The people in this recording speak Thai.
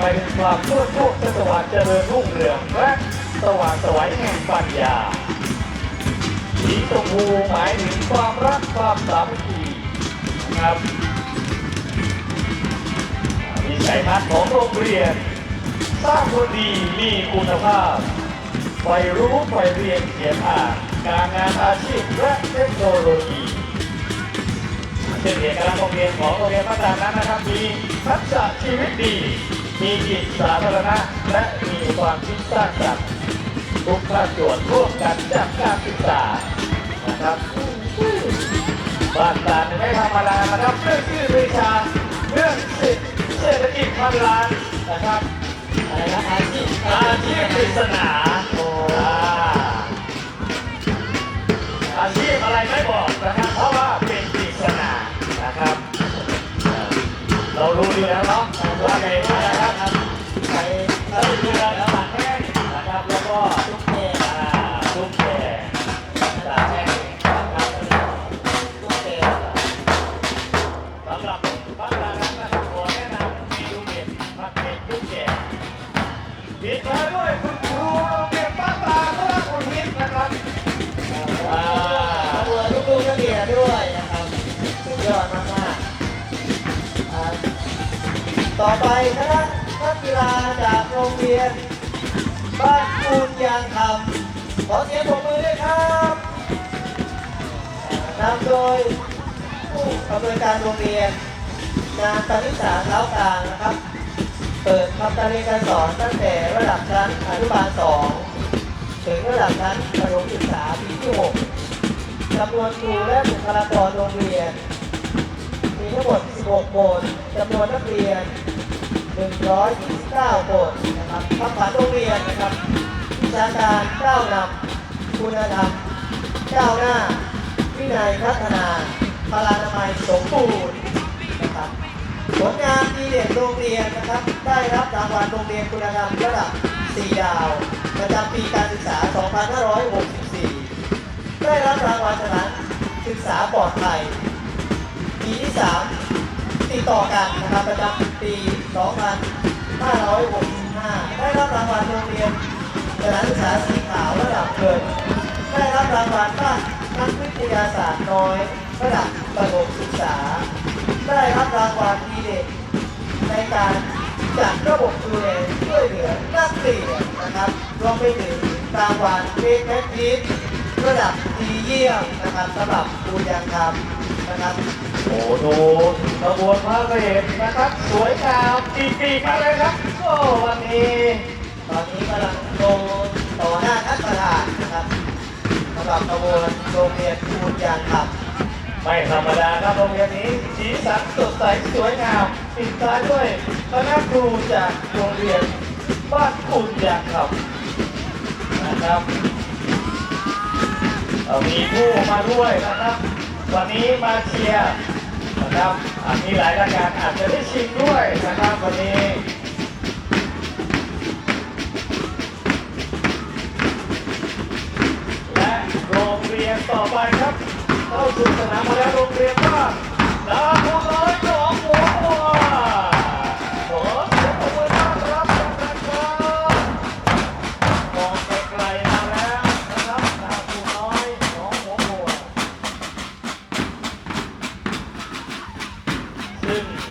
ไปถึงความทั่วโชคสว่างเจริญรุ่งเรืองและสว่างสวยแห่งปัญญาสีชมพูหมายถึงความรักความสามัคคีนะครับมีสายทัศน์ของโรงเรียน สร้างคนดีมีคุณภาพไปรู้ไปเรียนเขียนอ่านการงานอาชีพและเทคโนโลยีเป็นเอกลักษณ์โรงเรียนของโรงเรียนพัฒนานั้นนะครับมีทักษะชีวิตดี มีจิตสาธารณะและมีความคิดสร้างสรรค์ทุกภาคส่วนร่วมกันจากการศึกษานะครับบ้านตาไม่ธรรมดานะครับเรื่องชื่อวิชาเรื่องเศรษฐกิจพันล้านนะครับอะไรนะอาชีพอาชีพปริศนาอ่าอาชีพอะไรไม่บอกนะครับเพราะว่าเป็นปริศนานะครับ เรารู้ดีแล้วเนาะว่าไงบ้างน ปิดท้ายด้วยคุณครูโรงเรียนบ้านตาพระคุณฮิตนะครับอ่าตัวลูกๆนักเรียนด้วยนะครับสุดยอดมากๆอ่าต่อไปคณะนักกีฬาจากโรงเรียน บ้านปูนยางคำขอเสียงปรบมือด้วยครับนำโดยผู้อำนวยการโรงเรียนงานการศึกษาเท้ากลางนะครับำการเรียนการสอนตั้งแต่ระดับชั้นอนุบาล 2 ถึงระดับชั้นประถมศึกษาปีที่ 6จำนวนครูและบุคลากรโรงเรียน มีทั้งหมด 16 คนจำนวนนักเรียน 129 คนนะครับคำขวัญโรงเรียนนะครับวิชาการก้าวนำคุณธรรมก้าวหน้า วินัยพัฒนาพลานามัยสมบูรณ์นะครับผลงานดีเด่นโรงเรียนนะครับได้รับางวัลโรงเรียนคุณธรรมระดับ 4 ดาว ประจำปีการศึกษา 2564 ได้รับรางวัลสถานศึกษาปลอดภัย ปีที่ 3 ติดต่อกันนะครับประจำปี 2565 ได้รับรางวัลโรงเรียนสถานศึกษาสีขาวระดับเกินได้รับรางวัลบ้านนักวิทยาศาสตร์น้อยระดับประถมศึกษา ได้รับรางวัลดีเด่นในการ ระบบดูแลช่วยเหลือนักเรียนนะครับรวมไปถึงรางวัลเวทแมททิสระดับดีเยี่ยมนะครับสำหรับคูณยางคำนะครับโอ้โหขบวนพาเหรดนะครับ สวยงามปีปีมาเลยครับโอ้วันนี้ตอนนี้กำลังโดนต่อหน้าท่านประธานนะครับสำหรับขบวนโรงเรียนคูณยางคำ ไม่ธรรมดาครับโรงเรียนนี้สีสันสดใสสวยงามปิดท้ายด้วยคณะครูจากโรงเรียนบ้านคุณยางคำนะครับมีผู้มาด้วยนะครับ วันนี้มาเชียร์นะครับมีหลายรายการอาจจะได้ชิงด้วยนะครับวันนี้และโรงเรียนต่อไปครับ เข้าสู่สนา